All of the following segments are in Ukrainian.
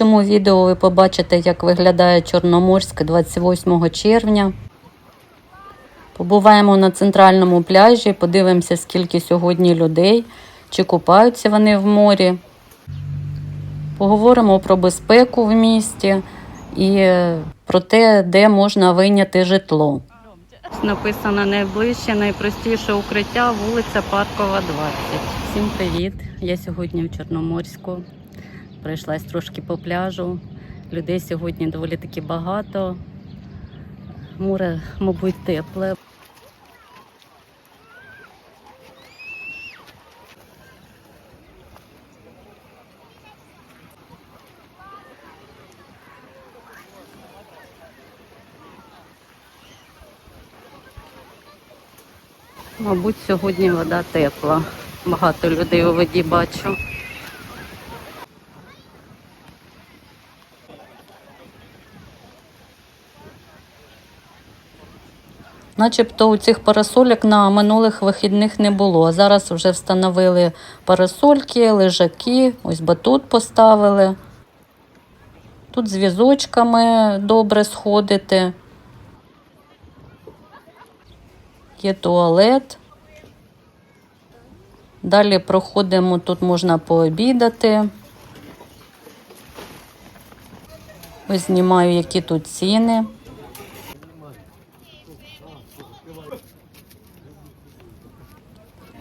цьому відео ви побачите, як виглядає Чорноморськ 28 червня. Побуваємо на центральному пляжі, подивимося, скільки сьогодні людей, чи купаються вони в морі. Поговоримо про безпеку в місті і е, про те, де можна вийняти житло. Написано найближче, найпростіше укриття, вулиця Паркова, 20. Всім привіт! Я сьогодні в Чорноморську. Пройшлась трошки по пляжу. Людей сьогодні доволі таки багато. Море, мабуть, тепле. Мабуть, сьогодні вода тепла. Багато людей у воді бачу. Начебто у цих парасольок на минулих вихідних не було. Зараз вже встановили парасольки, лежаки, ось батут поставили. Тут з візочками добре сходити. Є туалет. Далі проходимо, тут можна пообідати. Ось знімаю, які тут ціни.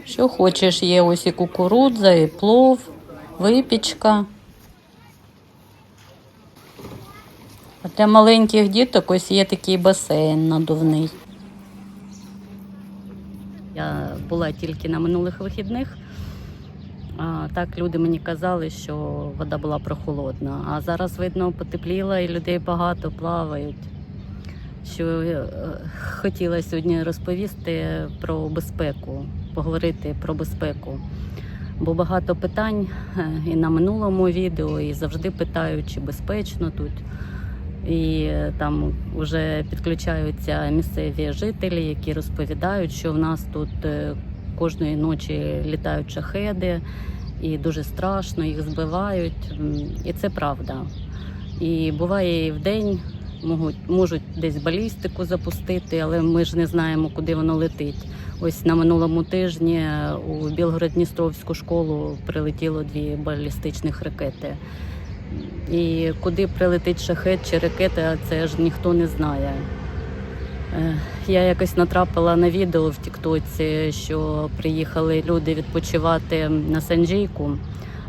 Що хочеш, є ось і кукурудза, і плов, випічка. А для маленьких діток ось є такий басейн надувний. Я була тільки на минулих вихідних. А, так люди мені казали, що вода була прохолодна. А зараз, видно, потепліла і людей багато плавають. Що е, хотіла сьогодні розповісти про безпеку, поговорити про безпеку. Бо багато питань е, і на минулому відео, і завжди питають, чи безпечно тут. І е, там вже підключаються місцеві жителі, які розповідають, що в нас тут кожної ночі літають шахеди, і дуже страшно, їх збивають. І це правда. І буває і вдень можуть, можуть десь балістику запустити, але ми ж не знаємо, куди воно летить. Ось на минулому тижні у Білгород-Дністровську школу прилетіло дві балістичних ракети. І куди прилетить шахет чи ракета, це ж ніхто не знає. Е, Я якось натрапила на відео в Тіктоці, що приїхали люди відпочивати на Санджійку.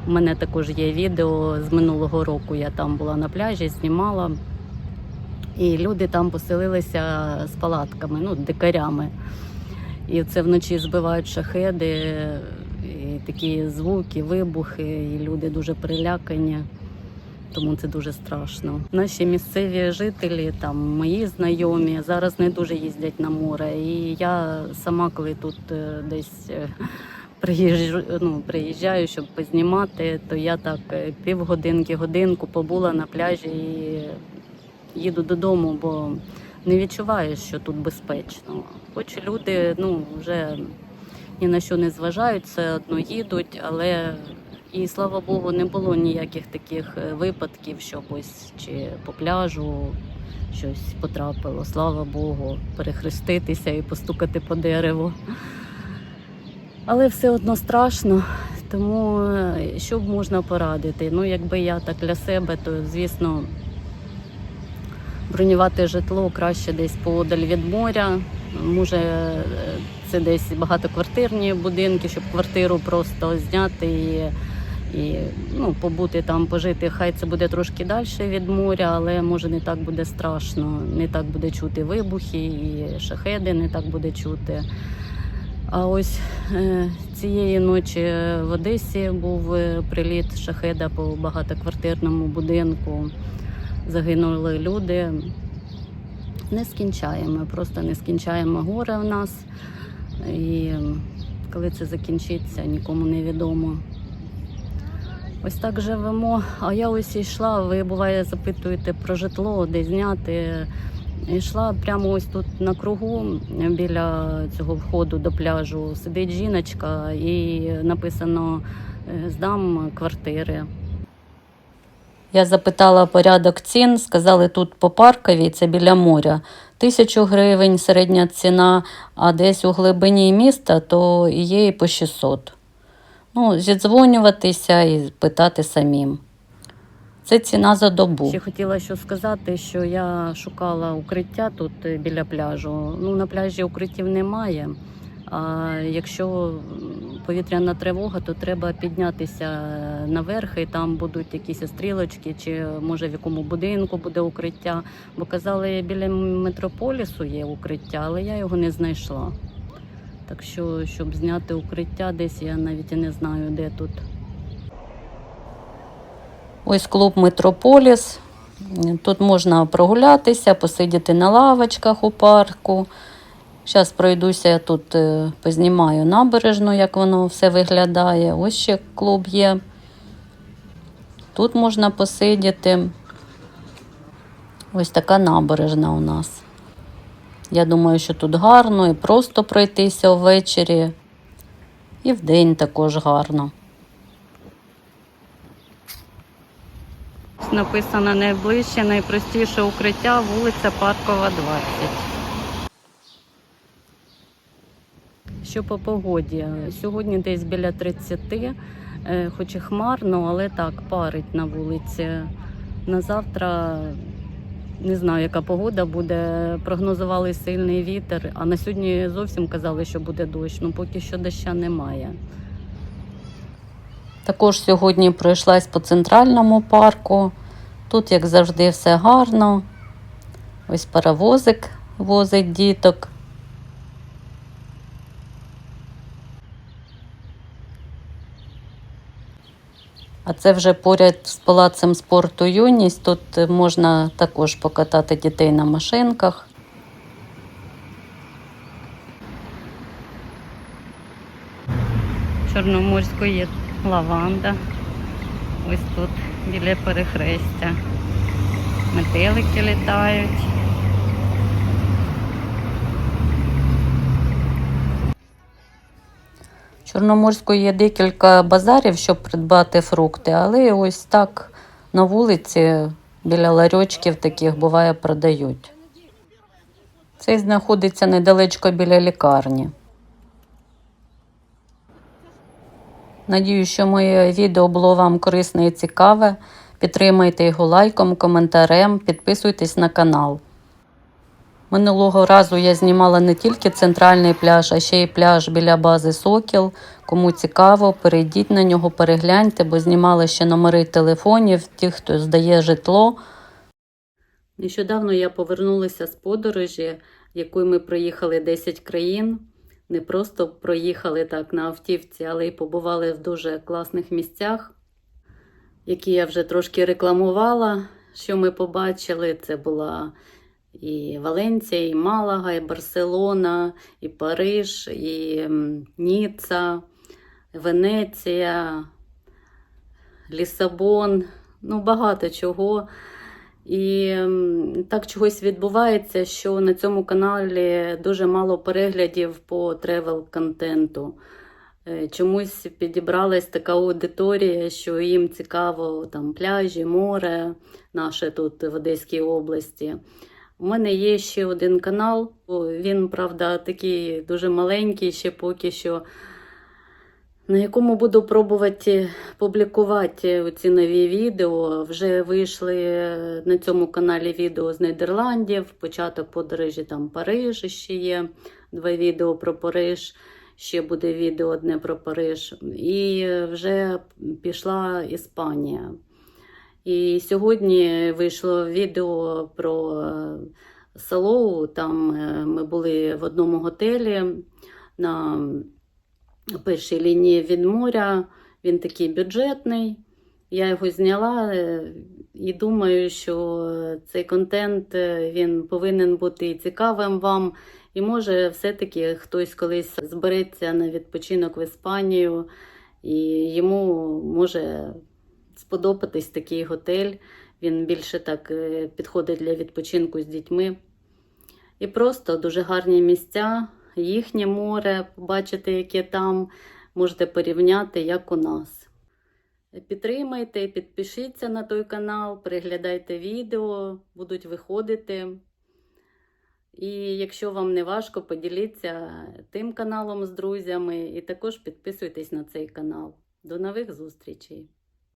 У мене також є відео з минулого року. Я там була на пляжі, знімала. І люди там поселилися з палатками, ну, дикарями. І це вночі збивають шахеди, і такі звуки, вибухи, і люди дуже перелякані. Тому це дуже страшно. Наші місцеві жителі, там мої знайомі, зараз не дуже їздять на море. І я сама, коли тут е, десь е, приїжджу, ну, приїжджаю, щоб познімати, то я так е, півгодинки, годинку побула на пляжі і їду додому, бо не відчуваю, що тут безпечно. Хоч люди ну, вже ні на що не зважають, все одно їдуть, але і слава Богу, не було ніяких таких е, випадків, щоб ось чи по пляжу щось потрапило. Слава Богу, перехреститися і постукати по дереву. Але все одно страшно, тому е, що б можна порадити? Ну, якби я так для себе, то звісно бронювати житло краще десь поодаль від моря. Може, е, це десь багатоквартирні будинки, щоб квартиру просто зняти і, і ну, побути там, пожити. Хай це буде трошки далі від моря, але може не так буде страшно, не так буде чути вибухи і шахеди, не так буде чути. А ось е, цієї ночі в Одесі був е, приліт шахеда по багатоквартирному будинку. Загинули люди. Не скінчаємо, просто не скінчаємо горе в нас. І коли це закінчиться, нікому не відомо. Ось так живемо. А я ось йшла, ви буває запитуєте про житло, де зняти. Йшла прямо ось тут на кругу біля цього входу до пляжу. Сидить жіночка і написано здам квартири. Я запитала порядок цін, сказали, тут по парковій, це біля моря. Тисячу гривень середня ціна, а десь у глибині міста то є і по 600. Ну, зідзвонюватися і питати самим. Це ціна за добу. Ще хотіла що сказати, що я шукала укриття тут е, біля пляжу. Ну, на пляжі укриттів немає. А якщо повітряна тривога, то треба піднятися наверх, і там будуть якісь стрілочки, чи може в якому будинку буде укриття. Бо казали, біля метрополісу є укриття, але я його не знайшла. Так що, щоб зняти укриття, десь я навіть і не знаю, де тут. Ось клуб Метрополіс. Тут можна прогулятися, посидіти на лавочках у парку. Зараз пройдуся, я тут е, познімаю набережну, як воно все виглядає. Ось ще клуб є. Тут можна посидіти. Ось така набережна у нас. Я думаю, що тут гарно і просто пройтися ввечері, і вдень також гарно. Написано найближче, найпростіше укриття, вулиця Паркова, 20. Що по погоді? Сьогодні десь біля 30, е, хоч і хмарно, але так, парить на вулиці. На завтра не знаю, яка погода буде. Прогнозували сильний вітер, а на сьогодні зовсім казали, що буде дощ. Ну поки що доща немає. Також сьогодні пройшлась по центральному парку. Тут, як завжди, все гарно. Ось паровозик возить діток. А це вже поряд з палацем спорту юність. Тут можна також покатати дітей на машинках. Чорноморської є лаванда. Ось тут біля перехрестя. Метелики літають. Чорноморську є декілька базарів, щоб придбати фрукти, але ось так на вулиці біля ларьочків таких буває продають. Цей знаходиться недалечко біля лікарні. Надію, що моє відео було вам корисне і цікаве. Підтримайте його лайком, коментарем, підписуйтесь на канал. Минулого разу я знімала не тільки центральний пляж, а ще й пляж біля бази Сокіл. Кому цікаво, перейдіть на нього, перегляньте, бо знімала ще номери телефонів, ті, хто здає житло. Нещодавно я повернулася з подорожі, якою ми проїхали 10 країн. Не просто проїхали так на автівці, але й побували в дуже класних місцях, які я вже трошки рекламувала. Що ми побачили, це була і Валенція, і Малага, і Барселона, і Париж, і м, Ніцца, Венеція, Лісабон, ну багато чого. І так чогось відбувається, що на цьому каналі дуже мало переглядів по тревел-контенту. Е, Чомусь підібралась така аудиторія, що їм цікаво там пляжі, море, наше тут в Одеській області. У мене є ще один канал. Він, правда, такий дуже маленький, ще поки що, на якому буду пробувати публікувати ці нові відео. Вже вийшли на цьому каналі відео з Нідерландів, початок подорожі там Париж ще є. Два відео про Париж. Ще буде відео одне про Париж. І вже пішла Іспанія. І сьогодні вийшло відео про е, Салоу. Там е, ми були в одному готелі на першій лінії від моря. Він такий бюджетний. Я його зняла е, і думаю, що цей контент він повинен бути цікавим вам. І може, все-таки хтось колись збереться на відпочинок в Іспанію, і йому може сподобатись такий готель. Він більше так е, підходить для відпочинку з дітьми. І просто дуже гарні місця, їхнє море, побачити, яке там, можете порівняти, як у нас. Підтримайте, підпишіться на той канал, переглядайте відео, будуть виходити. І якщо вам не важко, поділіться тим каналом з друзями і також підписуйтесь на цей канал. До нових зустрічей!